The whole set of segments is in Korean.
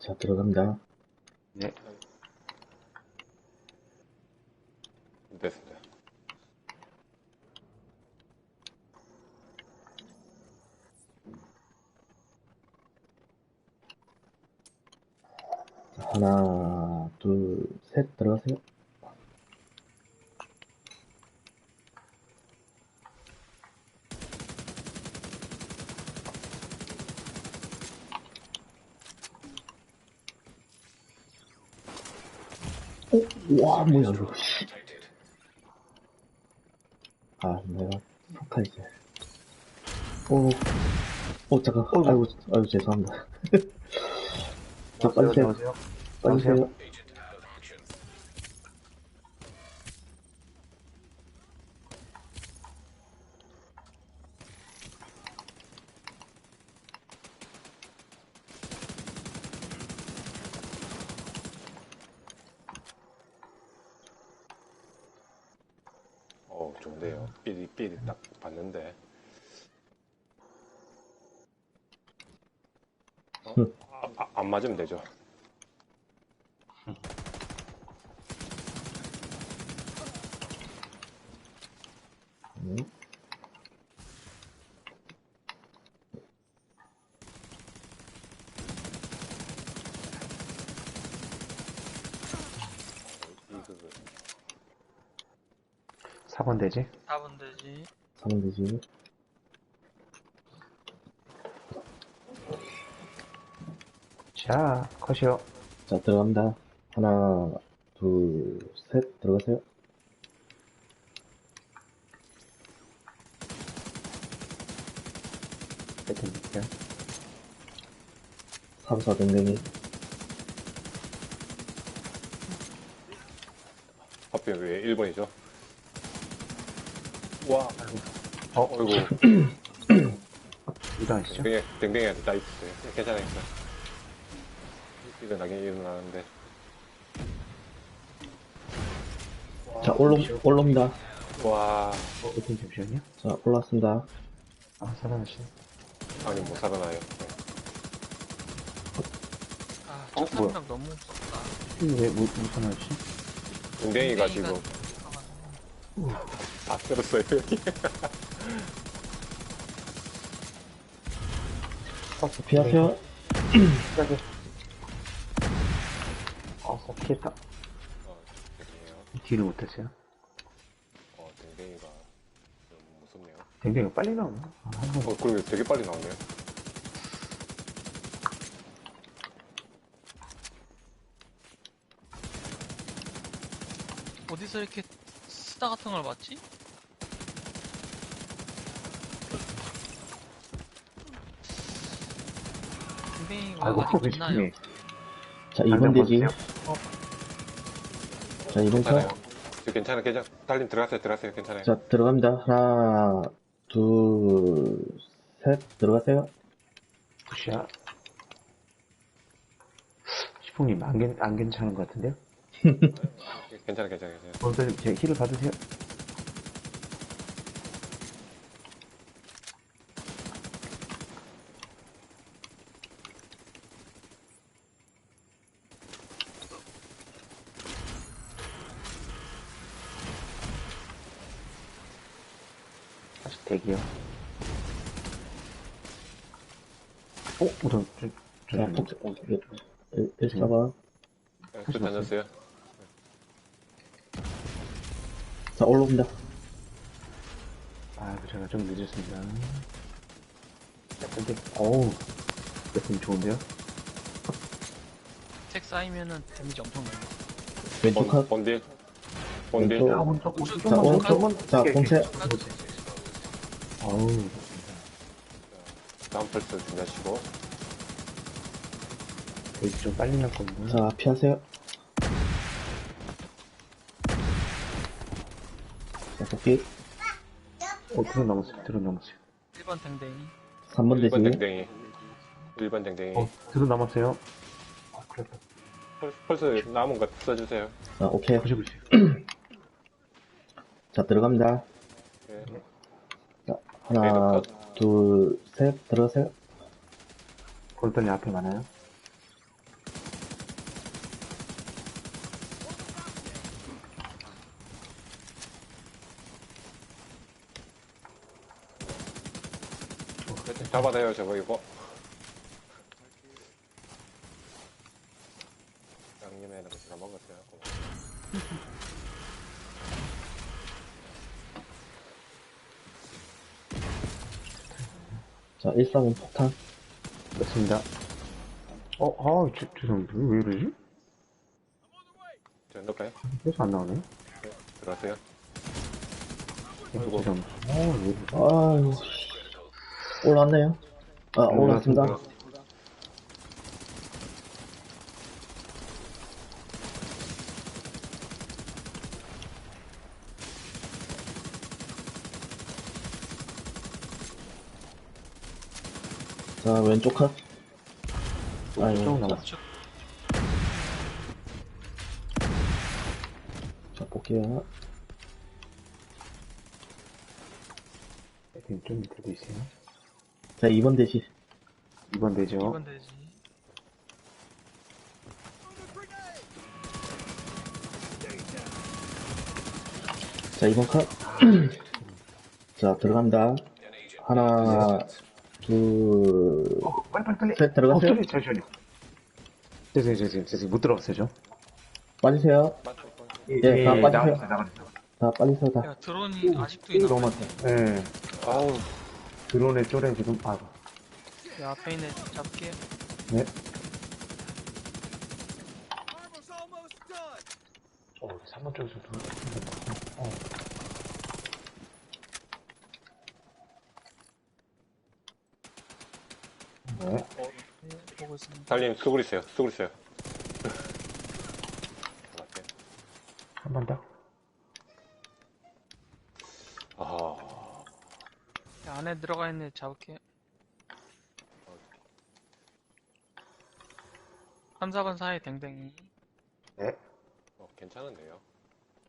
자, 들어갑니다. 네. 됐습니다. 자, 하나, 둘, 셋, 들어가세요. 어? 와, 뭐야, 이거, 씨. 아, 내가, 이제. 어, 어, 잠깐, 아이고, 아이고, 죄송합니다. 자, 빨리 세요. 빨리 나오세요. 세요. 어 좋은데요. 삐리 삐리 딱 봤는데. 어? 아, 아, 안 맞으면 되죠. 음. 이그 4번 되지? 4번 되지. 사면 되지. 자, 컷이요. 자, 들어갑니다. 하나, 둘, 셋, 들어가세요. 볼게요. 3, 4, 댕댕이. 하필 왜 1번이죠? 와, 어, 어이구, 일어나시죠. 댕댕이, 댕댕이한테 다 있어요. 괜찮아요. 일어나긴 일어나는데. 자, 올라, 올라옵니다. 와, 어, 배팅 잠시만요. 자, 올라왔습니다. 아, 살아나시네. 아니 못 살아나요. 아, 어, 첫 뭐야? 너무 무섭다. 왜, 뭐, 무슨 하지? 댕댕이가 지금 아, 다 들었어요. 여기. 버스 피하세요. 피하게. 어, 피했다. 어, 댕댕이요. 딜을 못했어요. 어, 댕댕이가 너무 무섭네요. 댕댕이가 빨리 나오나? 아, 한 번. 어, 그리고 되게 빨리 나오네요. 어디서 이렇게 스타 같은 걸 봤지? 아이고, 아직 왜 있나요? 자, 2번 되지. 보세요. 자, 2번 괜찮아요. 차. 저 괜찮아, 괜찮아. 달님 들어가세요, 들어가세요. 괜찮아요. 자, 들어갑니다. 하나, 둘, 셋, 들어가세요. 굿샷. 시풍님, 안, 괜, 안 괜찮은 것 같은데요? 괜찮아, 괜찮아, 괜찮아. 먼저 제 힐을 받으세요. 다시 대기요. 어? 우선, 저, 저, 자, 저, 폭, 1, 1, 4번. 네, 또 다녔어요. 자, 올라옵니다. 아, 제가 좀 늦었습니다. 자, 근데, 어우, 느낌 좋은데요? 책 쌓이면은 데미지 엄청 나요. 왼쪽 컷. 본, 본딜. 본딜. 왼쪽. 아, 오른쪽, 오른쪽, 자, 오른쪽, 오른쪽. 자, 공채. 어우, 다음 펄스 준비하시고. 데이지 좀 빨리 날 겁니다. 자, 피하세요. 자, 복귀. 어, 들어 넘었어요, 들어 넘었어요. 1번 댕댕이. 3번 1번 되지. 댕댕이. 1번 댕댕이. 어, 들어 넘었어요. 아, 그래. 펄- 펄스 남은 거 써주세요. 자, 오케이. 보시고 있어요. 자, 들어갑니다. 네. 자, 하나, 둘, 셋, 들어가세요. 골반이 앞에 많아요. 잡아대요, 저거, 이거. 양념에는 거 제가 먹었어요. 자, 135 폭탄. 됐습니다. 어, 아, 저, 죄송합니다. 왜 이러지? 저 넣을까요? 계속 안 나오네. 네, 들어가세요. 계속 죄송합니다. 어, 왜 이러지? 아유, 씨. 올라왔네요. 아, 올라왔습니다. 자, 왼쪽 쭉 자, 남았어. 쭉 자, 볼게요. 하여튼 좀 밑에도 있어요. 자, 2번 대시. 2번 되죠? 2번 되지. 자, 2번 컷. 자, 들어갑니다. 하나, 둘, 어, 빨리, 빨리, 빨리. 셋, 들어가세요. 어, 저기, 잠시만요. 죄송해요, 죄송해요, 죄송해요. 못 들어갔어요, 저. 빠지세요. 맞죠? 예, 다 빠지세요. 나가세요, 나가세요. 다 빨리 서다. 야, 드론이 아직도 이 있나? 너무 많다. 예. 아우, 드론의 쪼래 지금, 아, 야, 앞에 있네. 잡게. 네. 어, 3번 쪽에서 도 어. 네. 네, 보고 있습니다. 달님, 수글 있어요, 수글 있어요. 한 번 더. 아, 야, 안에 들어가 있네. 잡게. 3, 4번 사이 댕댕이. 네. 어, 괜찮은데요?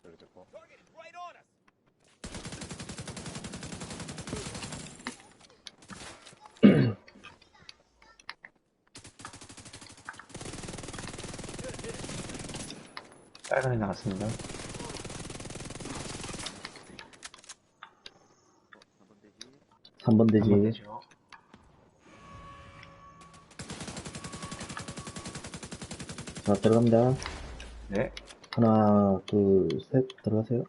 그래도 뭐. 빨간에 나갔습니다. 3번 대시. 한번 되죠. 자, 들어갑니다. 네. 하나, 둘, 셋, 들어가세요.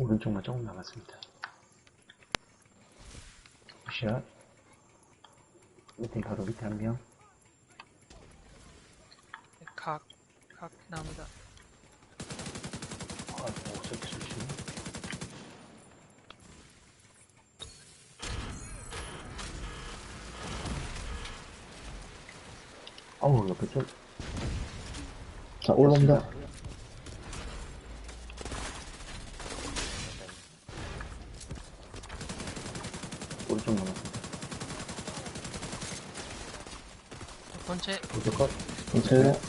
오른쪽만 조금 남았습니다. 샷. 밑에 바로 밑에 한 명. 각, 각 나옵니다. 아, 어떻게 조심. 어우, 옆에 좀. 자, 올라옵니다. 오른쪽 남았습니다. 첫 번째, 오른쪽 컷. 전체.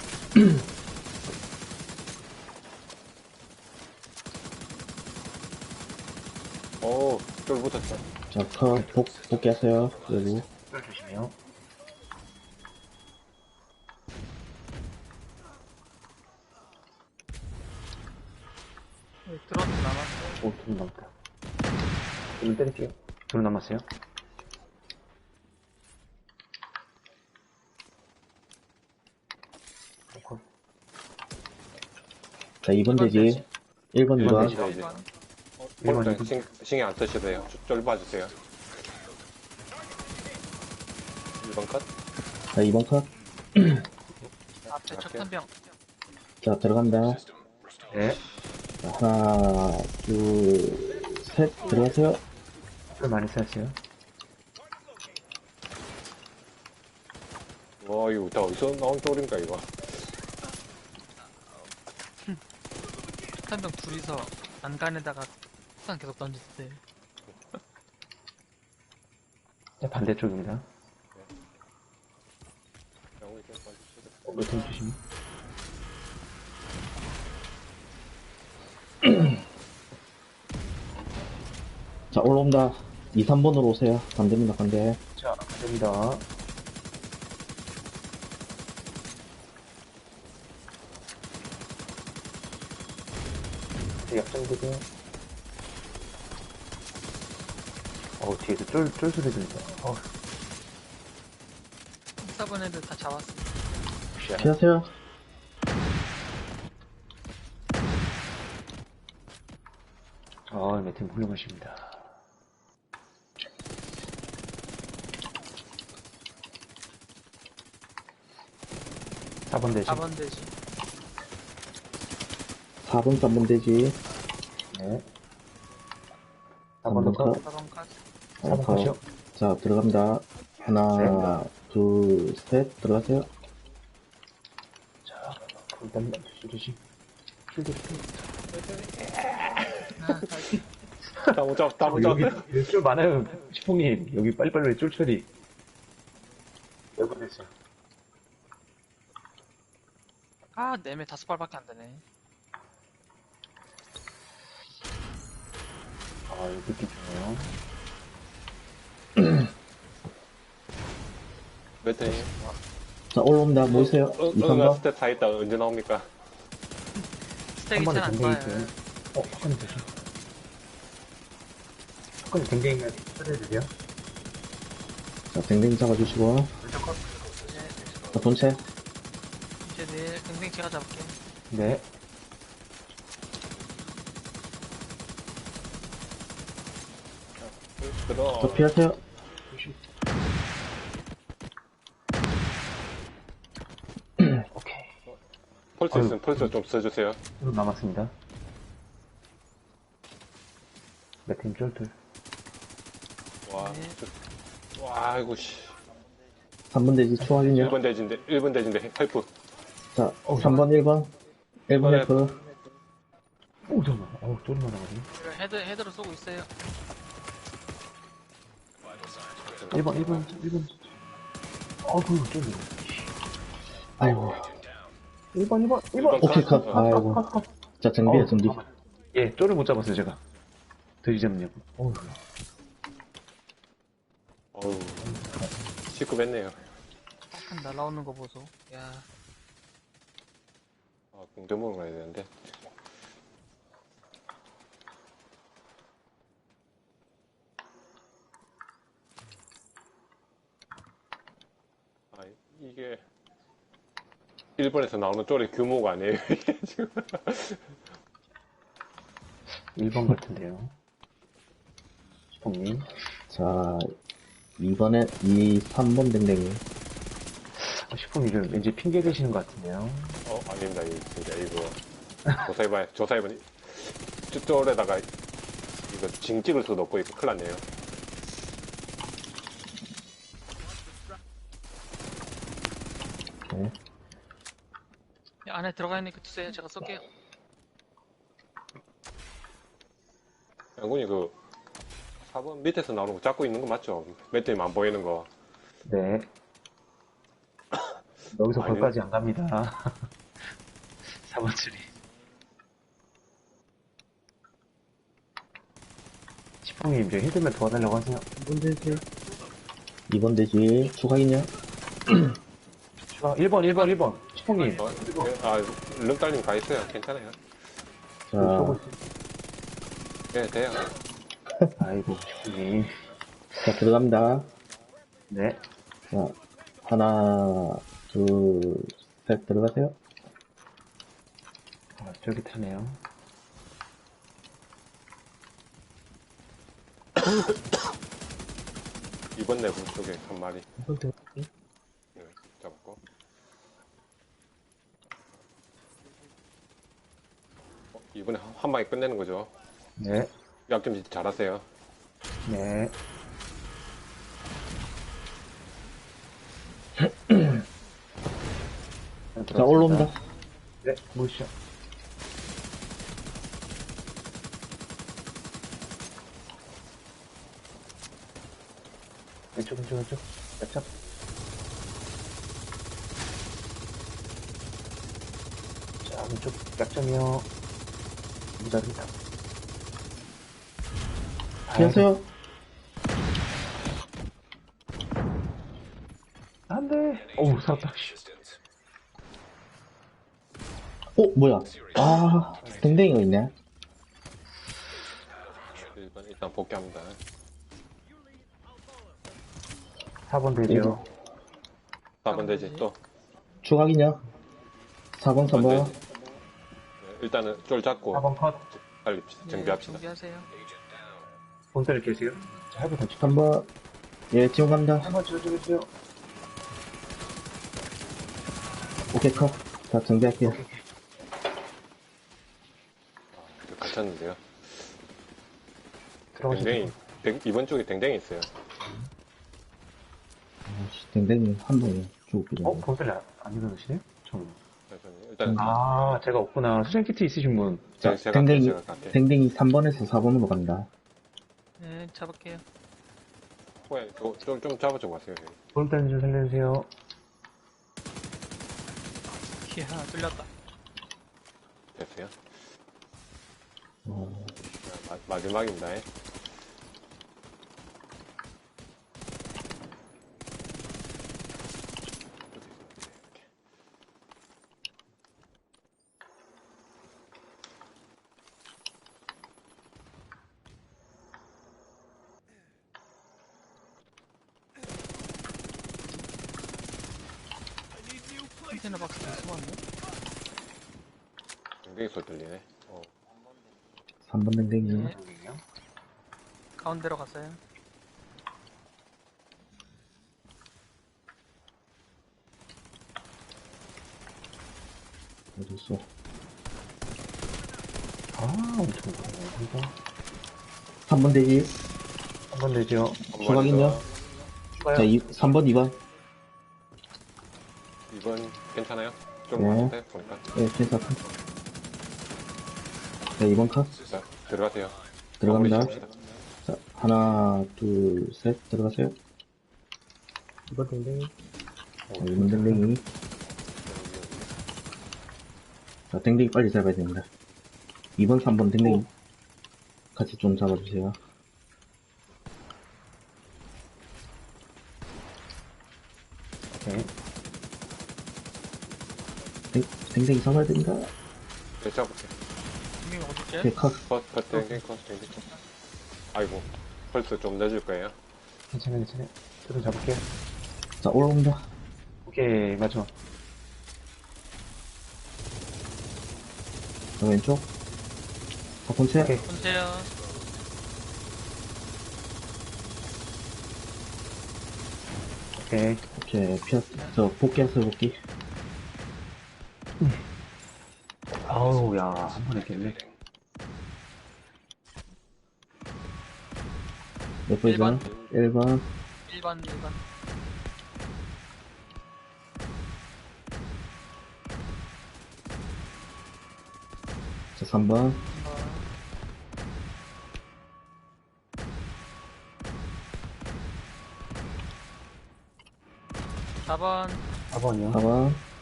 오, 쫄 붙었어. 자, 컷, 복, 복귀하세요. 여기. 드론 남았어. 오, 둘 남았다. 둘 때릴게요. 둘 남았어요. 자, 2번 대시. 1번, 이번 2번. 대시. 이제, 이제. 1번. 어, 일반. 신, 신경 안 쓰셔도 돼요. 쫄- 쫄 봐주세요. 1번 컷. 자, 2번 컷. 앞에 첫한 병. 자, 들어갑니다. 네. 자, 하나, 둘, 셋, 들어가세요. 쫄 많이 쐈어요. 와, 이거 다 어디서 나온 쫄인가, 이거. 첫한병 둘이서 안간에다가 폭탄 계속 던질 때. 네, 반대쪽입니다. 영웅이 좀 봐주시죠. 어, 몇팀 조심. 자, 올라옵니다. 2, 3번으로 오세요. 반대입니다, 반대. 자, 됩니다. 약점 되게 어, 뒤에서 쫄, 쫄 소리 들린다. 어, 4번 애들 다 잡았어. 샷. 피하세요. 아, 매팀 훌륭하십니다. 사번 대신. 4번 되지. 4번, 3번 되지. 네. 4번 3번 더 컷. 4번 컷. 4번 컷이요? 자, 들어갑니다. 하나, 둘, 셋, 들어가세요. 자, 일단, 조심. 다시. 다못 잡, 다못 잡. 여기, 여기 쫄 많아요. 시풍님, 여기 빨리빨리 쫄 처리. 몇번 됐어? 아, 내매 다섯 발밖에 안 되네. 아, 여기 느낌 좋네요. 매트님. 자, 올라옵니다. 모이세요. 어, 2, 어, 3번. 스텝 다 있다. 언제 나옵니까? 스택이 한 번에 잘안 댕댕이. 있어요. 어, 한번 대신. 한번 댕댕이가 처리해주세요. 자, 댕댕이 잡아주시고. 네, 자, 본체. 이제 내일 댕댕 제가 잡을게요. 네. 그럼. 자, 피하세요. 오케이. 펄스 있으면 펄스 좀 써주세요. 좀 남았습니다. 매팀 쫄들. 와. 네. 저- 와, 아이고, 씨. 3번 되지, 추하긴요. 1번 대진데, 1번 대진데, 헬프. 자, 3번, 1번. 1번 네. F. 오, 잠깐만. 어우, 쫄이 많아가지고. 그리고 헤드, 헤드로 쏘고 있어요. 1번, 1번, 1번. 어우, 쫄이. 아이고. 1번, 1번, 1번. 오케이, 컷. 어. 아이고. 자, 정비해, 정비. 잠깐만. 예, 쫄을 못 잡았어요, 제가. 돼지 잡느냐고. 어우, 어우. 시급했네요. 한 날라오는 거 보소. 야, 아, 공대문으로 가야 되는데. 아, 이게, 일본에서 나오는 쪼리 규모가 아니에요, 이게 지금. 1번 같은데요. 시풍님. 자, 2번에, 2, 3번 댕댕이. 어, 시풍님 좀 왠지 핑계 대시는 것 같은데요. 어, 아닙니다, 이거 진짜, 이거. 조사해봐요, 조사해보니. 쪼쪼에다가, 이거 징 찍을 수도 없고, 이거 큰일 났네요. 네. 이 안에 들어가 있는 그 주세요. 제가 쏠게요. 양군이 그, 4번 밑에서 나오는 거 잡고 있는 거 맞죠? 몇 대면 안 보이는 거. 네. 여기서. 거기까지 안 갑니다. 4번 줄이. 시풍님, 저 힘들면 도와달라고 하세요. 2번 되지. 2번 되지. 추가 있냐? 추가, 1번, 1번, 1번. 시풍님. 어, 예, 아, 름딸님 가 있어요. 괜찮아요. 자, 예, 돼요. 아이고, 시풍님. 자, 들어갑니다. 네. 자, 하나, 둘, 셋, 들어가세요. 아, 쫄깃하네요. 이번 내부 쪽에 한 마리. 2번 들어가세요. 네, 잡았고. 어, 이번에 한, 한 방에 끝내는 거죠. 네. 약점 진짜 잘하세요. 네. 자, 올라옵니다. 네, 보시죠. 왼쪽, 왼쪽, 왼쪽. 약점. 자, 왼쪽 약점이요. 무자입니다. 피하세요. 안 돼. 어우, 살았다. 씨. 어, 뭐야. 아, 댕댕이가 있네. 1번 일단 복귀합니다. 4번 되죠. 4번 되지, 또. 추가기냐? 4번, 3번. 되지. 네, 일단은 쫄 잡고 4번 컷. 예, 정비합시다. 준비하세요. 본대를 계세요. 자, 해보 던지. 3번. 예, 지원 갑니다. 한번 지어주겠어요. 오케이, 컷. 자, 정비할게요. 그 갇혔는데요. 들어가시죠. 댕댕이, 댕- 이번 쪽에 댕댕이 있어요. 댕댕이 한 번에 죽었거든요. 어? 본대를 안, 안 일어나시네요? 저는. 그래서 일단 아, 제가 없구나. 수정 키트 있으신 분. 제가, 제가 갈게요, 댕댕이, 제가 갈게요. 댕댕이 3번에서 4번으로 간다. 네, 잡을게요. 호야, 좀, 좀, 좀 잡아줘. 형님. 본대는 좀 살려주세요. 이야, 뚫렸다. 됐어요. 어, 자, 마, 마지막입니다. 예. 컨테이너 박스에 숨었네. 댕댕이 소리 들리네. 어, 3번 댕댕이. 네. 가운데로 갔어요. 어딨어? 아, 엄청 많네. 3번 대기. 3번 되죠. 추가요. 자, 이, 3번, 2번. 2번 괜찮아요? 좀 네. 많은데 보니까. 예, 괜찮다. 자, 2번 컷. 자, 들어가세요. 들어갑니다. 마무리 지읍시다. 자, 하나, 둘, 셋. 들어가세요. 2번 댕댕이. 자, 2번 댕댕이. 자, 댕댕이 빨리 잡아야 됩니다. 2번, 3번 댕댕이. 같이 좀 잡아주세요. 오케이. 댕, 댕댕이 잡아야 됩니다. 네. 분명히 어딜게? 오케이, 컷. 컷, 컷, 댕댕이 컷, 댕댕이 컷. 아이고, 펄스 좀 내줄 거예요. 괜찮아요, 괜찮아요. 저도 잡을게요. 자, 올라옵니다. 오케이, 마지막. 자, 왼쪽. 첫 번째. 오케이. 보세요. 오케이. 오케이, 피었, 저, 복귀하세요, 복귀. 아우, 야, 한번 했겠네. 몇 번이죠? 1번. 1번, 1번. 자, 3번. 4번, 4번이요. 4번. 4번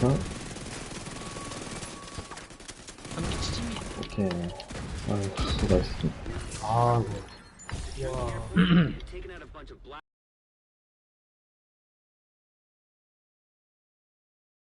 자, 2번. 전기 치짐이. 오케이. 아유, 수고하셨습니다. 아이고. taking out